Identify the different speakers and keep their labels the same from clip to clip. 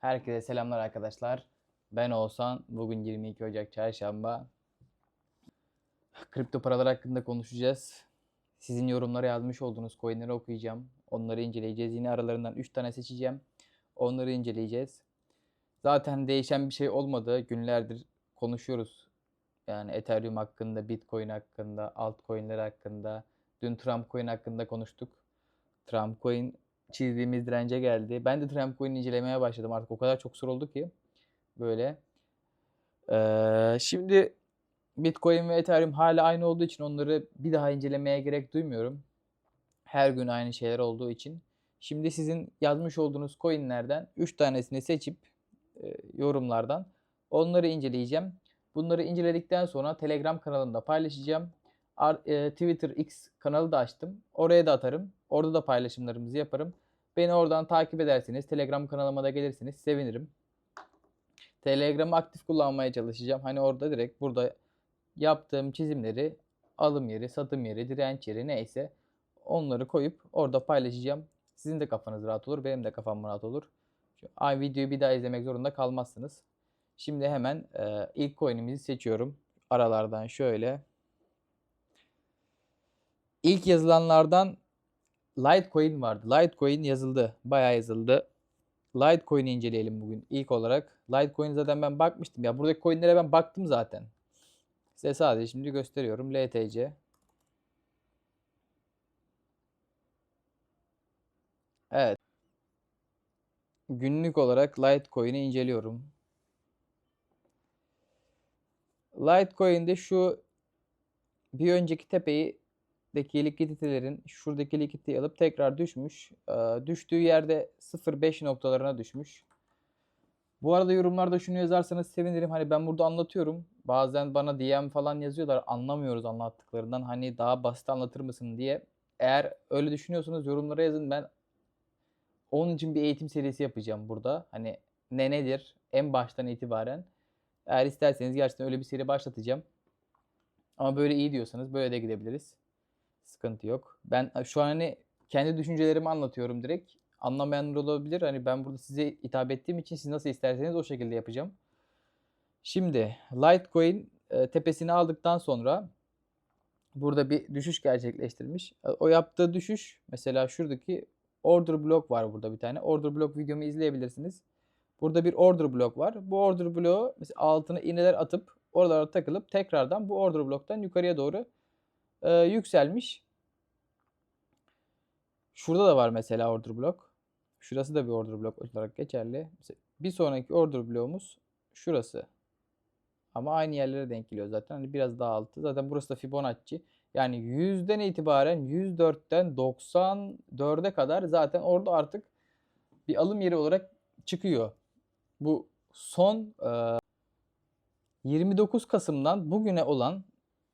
Speaker 1: Herkese selamlar arkadaşlar. Ben Oğuzhan. Bugün 22 Ocak Çarşamba. Kripto paralar hakkında konuşacağız. Sizin yorumlara yazmış olduğunuz coinleri okuyacağım. Onları inceleyeceğiz. Yine aralarından 3 tane seçeceğim. Onları inceleyeceğiz. Zaten değişen bir şey olmadı. Günlerdir konuşuyoruz. Yani Ethereum hakkında, Bitcoin hakkında, altcoin'ler hakkında. Dün Trump coin hakkında konuştuk. Trump coin çizdiğimiz dirence geldi. Ben de Trump coin incelemeye başladım. Artık o kadar çok soru oldu ki böyle. Ee, şimdi Bitcoin ve Ethereum hala aynı olduğu için onları bir daha incelemeye gerek duymuyorum. Her gün aynı şeyler olduğu için. Şimdi sizin yazmış olduğunuz coinlerden 3 tanesini seçip e, yorumlardan onları inceleyeceğim. Bunları inceledikten sonra Telegram kanalında paylaşacağım. Ar- e, Twitter X kanalı da açtım. Oraya da atarım. Orada da paylaşımlarımızı yaparım. Beni oradan takip ederseniz, Telegram kanalıma da gelirseniz sevinirim. Telegram'ı aktif kullanmaya çalışacağım. Hani orada direkt burada yaptığım çizimleri alım yeri, satım yeri, direnç yeri neyse onları koyup orada paylaşacağım. Sizin de kafanız rahat olur, benim de kafam rahat olur. Ay videoyu bir daha izlemek zorunda kalmazsınız. Şimdi hemen e, ilk coin'imizi seçiyorum. Aralardan şöyle. İlk yazılanlardan Litecoin vardı. Litecoin yazıldı. Bayağı yazıldı. Litecoin'i inceleyelim bugün ilk olarak. Litecoin zaten ben bakmıştım. Ya buradaki coinlere ben baktım zaten. Size sadece şimdi gösteriyorum. LTC. Evet. Günlük olarak Litecoin'i inceliyorum. Litecoin'de şu bir önceki tepeyi deki likiditelerin şuradaki likiditeyi alıp tekrar düşmüş. Ee, düştüğü yerde 0.5 noktalarına düşmüş. Bu arada yorumlarda şunu yazarsanız sevinirim. Hani ben burada anlatıyorum. Bazen bana DM falan yazıyorlar. Anlamıyoruz anlattıklarından. Hani daha basit anlatır mısın diye. Eğer öyle düşünüyorsanız yorumlara yazın. Ben onun için bir eğitim serisi yapacağım burada. Hani ne nedir en baştan itibaren. Eğer isterseniz gerçekten öyle bir seri başlatacağım. Ama böyle iyi diyorsanız böyle de gidebiliriz. Sıkıntı yok. Ben şu an hani kendi düşüncelerimi anlatıyorum direkt. Anlamayanlar olabilir. Hani ben burada size hitap ettiğim için siz nasıl isterseniz o şekilde yapacağım. Şimdi Litecoin e, tepesini aldıktan sonra burada bir düşüş gerçekleştirmiş. E, O yaptığı düşüş mesela şuradaki order block var burada bir tane. Order block videomu izleyebilirsiniz. Burada bir order block var. Bu order bloğu mesela altına iğneler atıp oralara takılıp tekrardan bu order block'tan yukarıya doğru e, yükselmiş. Şurada da var mesela order block. Şurası da bir order block olarak geçerli. Bir sonraki order bloğumuz şurası. Ama aynı yerlere denk geliyor zaten. Hani biraz daha altı. Zaten burası da Fibonacci. Yani 100'den itibaren 104'ten 94'e kadar zaten orada artık bir alım yeri olarak çıkıyor. Bu son e, 29 Kasım'dan bugüne olan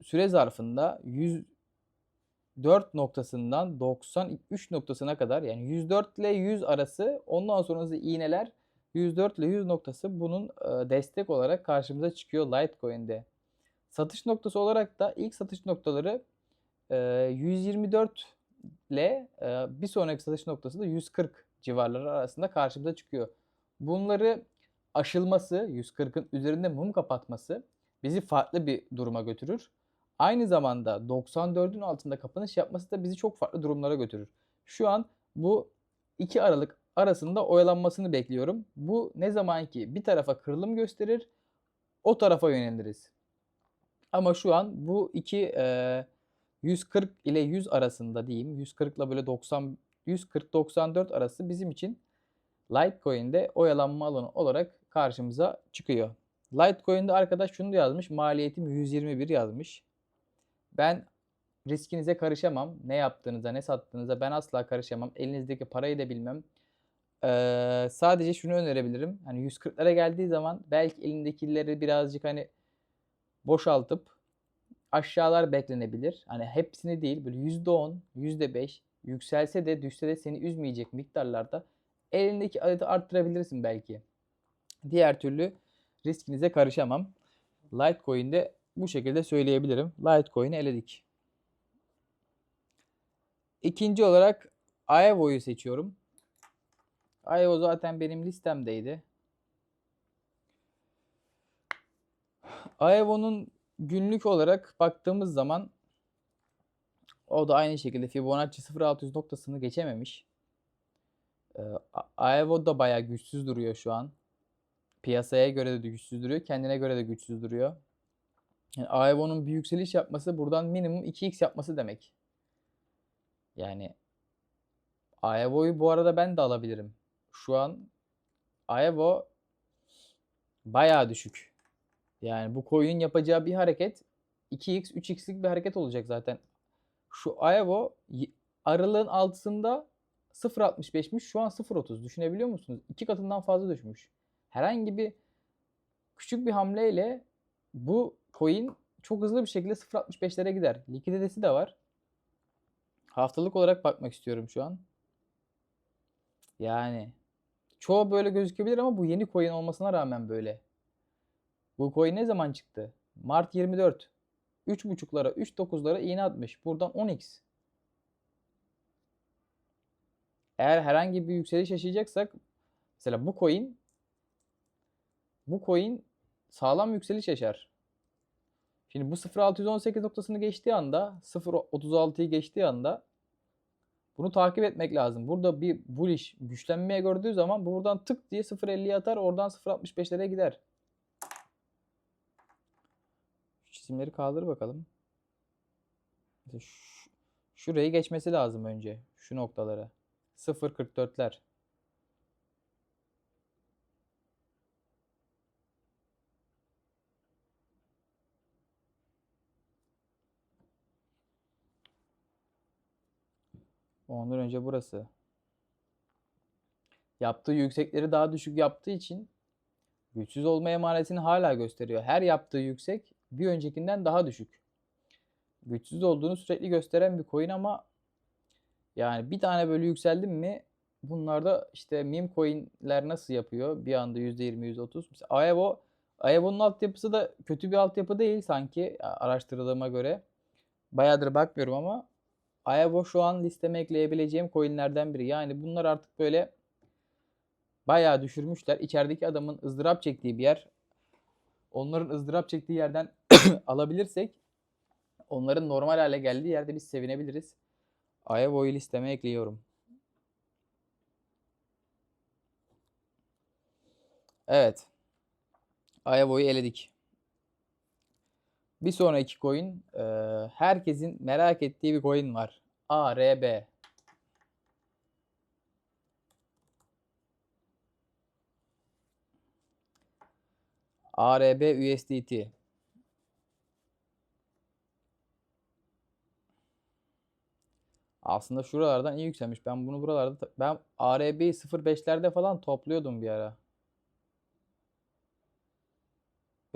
Speaker 1: süre zarfında 104 noktasından 93 noktasına kadar yani 104 ile 100 arası ondan sonrası iğneler 104 ile 100 noktası bunun e, destek olarak karşımıza çıkıyor Litecoin'de. Satış noktası olarak da ilk satış noktaları e, 124 ile e, bir sonraki satış noktası da 140 civarları arasında karşımıza çıkıyor. Bunları aşılması, 140'ın üzerinde mum kapatması bizi farklı bir duruma götürür. Aynı zamanda 94'ün altında kapanış yapması da bizi çok farklı durumlara götürür. Şu an bu iki aralık arasında oyalanmasını bekliyorum. Bu ne zaman ki bir tarafa kırılım gösterir, o tarafa yöneliriz. Ama şu an bu iki e, 140 ile 100 arasında diyeyim. 140 ile böyle 90 140-94 arası bizim için Litecoin'de oyalanma alanı olarak karşımıza çıkıyor. Litecoin'de arkadaş şunu da yazmış. Maliyetim 121 yazmış. Ben riskinize karışamam. Ne yaptığınıza, ne sattığınıza ben asla karışamam. Elinizdeki parayı da bilmem. Ee, sadece şunu önerebilirim. Hani 140'lara geldiği zaman belki elindekileri birazcık hani boşaltıp aşağılar beklenebilir. Hani hepsini değil böyle %10, %5 yükselse de düşse de seni üzmeyecek miktarlarda elindeki adeti arttırabilirsin belki. Diğer türlü riskinize karışamam. Litecoin'de bu şekilde söyleyebilirim. Litecoin'i eledik. İkinci olarak Aevo'yu seçiyorum. Aevo zaten benim listemdeydi. Aevo'nun günlük olarak baktığımız zaman o da aynı şekilde Fibonacci 0600 noktasını geçememiş. Ee, Aevo da bayağı güçsüz duruyor şu an. Piyasaya göre de güçsüz duruyor. Kendine göre de güçsüz duruyor. Yani Aevo'nun bir yükseliş yapması buradan minimum 2x yapması demek. Yani Aevo'yu bu arada ben de alabilirim. Şu an Aevo bayağı düşük. Yani bu coin'in yapacağı bir hareket 2x, 3x'lik bir hareket olacak zaten. Şu Aevo aralığın altısında 0.65'miş. Şu an 0.30. Düşünebiliyor musunuz? İki katından fazla düşmüş. Herhangi bir küçük bir hamleyle bu coin çok hızlı bir şekilde 0.65'lere gider. Likiditesi de var. Haftalık olarak bakmak istiyorum şu an. Yani çoğu böyle gözükebilir ama bu yeni coin olmasına rağmen böyle. Bu coin ne zaman çıktı? Mart 24. 3.5'lara, 3.9'lara iğne atmış. Buradan 10x. Eğer herhangi bir yükseliş yaşayacaksak mesela bu coin bu coin sağlam yükseliş yaşar. Şimdi bu 0.618 noktasını geçtiği anda 0.36'yı geçtiği anda bunu takip etmek lazım. Burada bir bullish güçlenmeye gördüğü zaman bu buradan tık diye 0.50'ye atar oradan 0.65'lere gider. Şu çizimleri kaldır bakalım. Şu- şurayı geçmesi lazım önce. Şu noktaları. 0.44'ler. Ondan önce burası. Yaptığı yüksekleri daha düşük yaptığı için güçsüz olma emanetini hala gösteriyor. Her yaptığı yüksek bir öncekinden daha düşük. Güçsüz olduğunu sürekli gösteren bir coin ama yani bir tane böyle yükseldim mi bunlarda işte meme coinler nasıl yapıyor? Bir anda %20, %30. Mesela Aevo, Aevo'nun altyapısı da kötü bir altyapı değil sanki araştırdığıma göre. Bayağıdır bakmıyorum ama Aevo şu an listeme ekleyebileceğim coinlerden biri. Yani bunlar artık böyle bayağı düşürmüşler. İçerideki adamın ızdırap çektiği bir yer. Onların ızdırap çektiği yerden alabilirsek onların normal hale geldiği yerde biz sevinebiliriz. Aevo'yu listeme ekliyorum. Evet. Aevo'yu eledik. Bir sonraki coin e, herkesin merak ettiği bir coin var. ARB. ARB USDT. Aslında şuralardan iyi yükselmiş. Ben bunu buralarda ben ARB'yi 0.5'lerde falan topluyordum bir ara.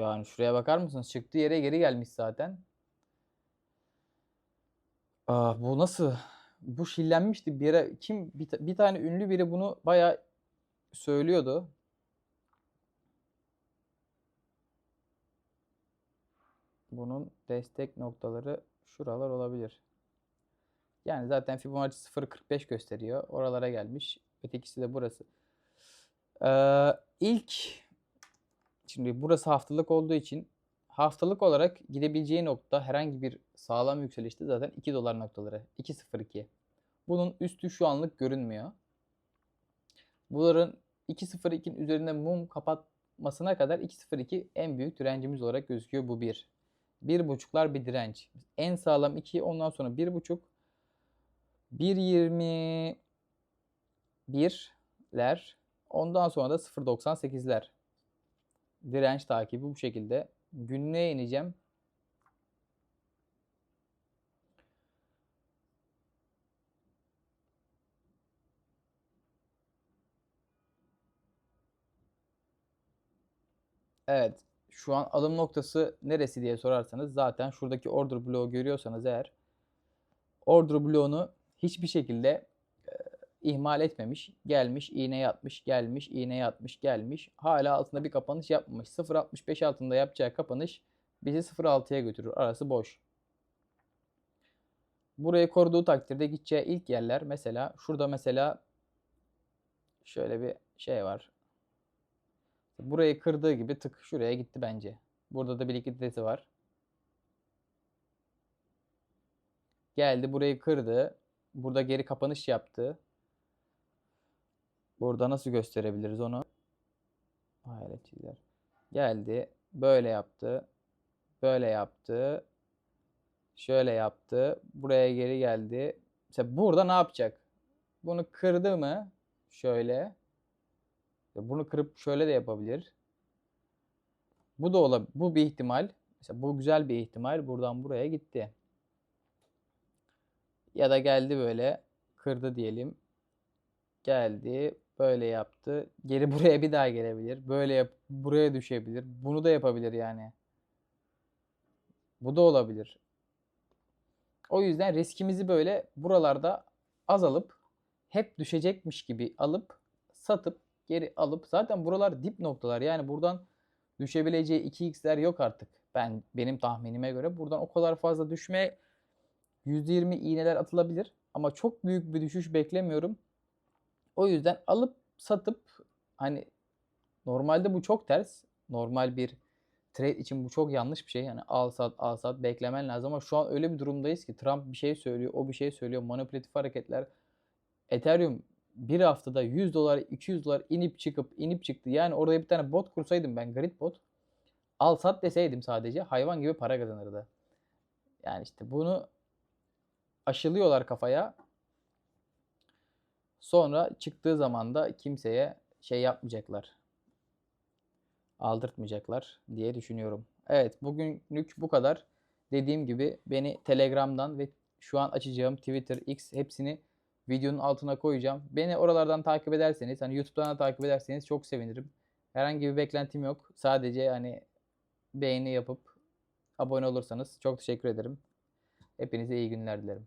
Speaker 1: Yani şuraya bakar mısınız? Çıktığı yere geri gelmiş zaten. Aa, bu nasıl? Bu şillenmişti bir yere. Kim bir, bir tane ünlü biri bunu bayağı söylüyordu. Bunun destek noktaları şuralar olabilir. Yani zaten Fibonacci 0.45 gösteriyor. Oralara gelmiş. Ötekisi de burası. Ee, ilk Şimdi burası haftalık olduğu için haftalık olarak gidebileceği nokta herhangi bir sağlam yükselişte zaten 2 dolar noktaları. 2.02. Bunun üstü şu anlık görünmüyor. Bunların 2.02'nin üzerinde mum kapatmasına kadar 2.02 en büyük direncimiz olarak gözüküyor bu bir. 1.5'lar bir direnç. En sağlam 2 ondan sonra 1.5 1.21'ler ondan sonra da 0.98'ler direnç takibi bu şekilde. Günlüğe ineceğim. Evet. Şu an alım noktası neresi diye sorarsanız zaten şuradaki order bloğu görüyorsanız eğer order bloğunu hiçbir şekilde ihmal etmemiş. Gelmiş, iğne yatmış, gelmiş, iğne yatmış, gelmiş. Hala altında bir kapanış yapmamış. 0.65 altında yapacağı kapanış bizi 0.6'ya götürür. Arası boş. Burayı koruduğu takdirde gideceği ilk yerler mesela şurada mesela şöyle bir şey var. Burayı kırdığı gibi tık şuraya gitti bence. Burada da bir likiditesi var. Geldi burayı kırdı. Burada geri kapanış yaptı. Burada nasıl gösterebiliriz onu? Hayaletçiler. Geldi. Böyle yaptı. Böyle yaptı. Şöyle yaptı. Buraya geri geldi. Mesela burada ne yapacak? Bunu kırdı mı? Şöyle. Bunu kırıp şöyle de yapabilir. Bu da olabilir. Bu bir ihtimal. Mesela bu güzel bir ihtimal. Buradan buraya gitti. Ya da geldi böyle. Kırdı diyelim. Geldi. Böyle yaptı. Geri buraya bir daha gelebilir. Böyle yap buraya düşebilir. Bunu da yapabilir yani. Bu da olabilir. O yüzden riskimizi böyle buralarda azalıp hep düşecekmiş gibi alıp satıp geri alıp zaten buralar dip noktalar. Yani buradan düşebileceği 2x'ler yok artık. Ben benim tahminime göre buradan o kadar fazla düşme %20 iğneler atılabilir ama çok büyük bir düşüş beklemiyorum. O yüzden alıp satıp hani normalde bu çok ters. Normal bir trade için bu çok yanlış bir şey. Yani al sat al sat beklemen lazım ama şu an öyle bir durumdayız ki Trump bir şey söylüyor, o bir şey söylüyor. Manipülatif hareketler. Ethereum bir haftada 100 dolar, 200 dolar inip çıkıp inip çıktı. Yani orada bir tane bot kursaydım ben grid bot. Al sat deseydim sadece hayvan gibi para kazanırdı. Yani işte bunu aşılıyorlar kafaya. Sonra çıktığı zaman da kimseye şey yapmayacaklar. Aldırtmayacaklar diye düşünüyorum. Evet bugünlük bu kadar. Dediğim gibi beni Telegram'dan ve şu an açacağım Twitter, X hepsini videonun altına koyacağım. Beni oralardan takip ederseniz, hani YouTube'dan da takip ederseniz çok sevinirim. Herhangi bir beklentim yok. Sadece hani beğeni yapıp abone olursanız çok teşekkür ederim. Hepinize iyi günler dilerim.